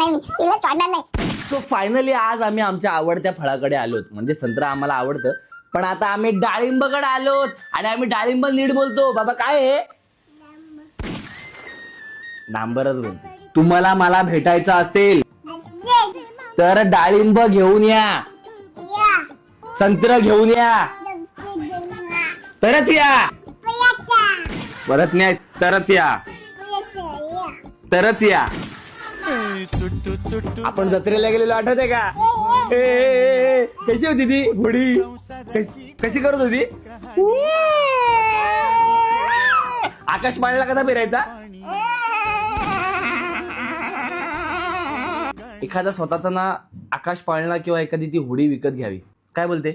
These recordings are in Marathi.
नाही मी तिला सोडणार नाही. सो फायनली आज आम्ही आमच्या आवडत्या फळाकडे आलोत म्हणजे संत्रा आम्हाला आवडतं. पण आता आम्ही डाळिंबकडे आलोत आणि आम्ही डाळिंब नीट बोलतो. बाबा काय आहे डांबरच बोलतो. तुम्हाला मला भेटायचं असेल तर डाळिंब घेऊन या. संत्र घेऊन या. तरच या. परत नाही तरच या. तरच या. आपण जत्रेला गेलेलो आठवते का? ए, ए, ए, कशी होती ती? घोडी. कशी कशी करत होती? आकाश पाळला कसा फिरायचा? एखादा स्वतःचा ना आकाश पाळणा किंवा एखादी ती होडी विकत घ्यावी. काय बोलते?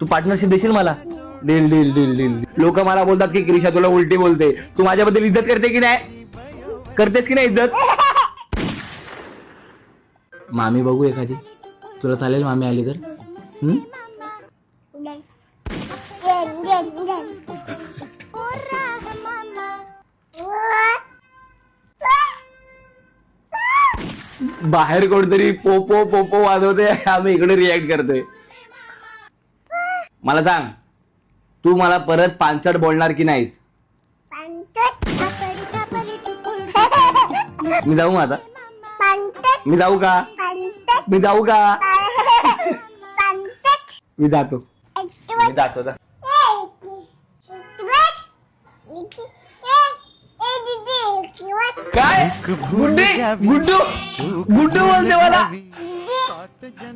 तू पार्टनरशिप देशील मला? डील डील डील डील लोक मला बोलतात की क्रिशा तुला उलटी बोलते. तू माझ्याबद्दल इज्जत करते की नाही? करतेस की नाही इज्जत? मामी बघू एखादी. तुला चालेल मामी आली तर? बाहेर कोणतरी पोपो पोपो वाजवते आम्ही इकडे रिॲक्ट करतोय. मला सांग तू मला परत पानसट बोलणार की नाहीस? मी जाऊ आता. मी जाऊ का? मी जाऊ का? मी जातो. मी जातो जा. काय? गुड्डी? गुड्डू? गुड्डू बोलते मला. तुझ्या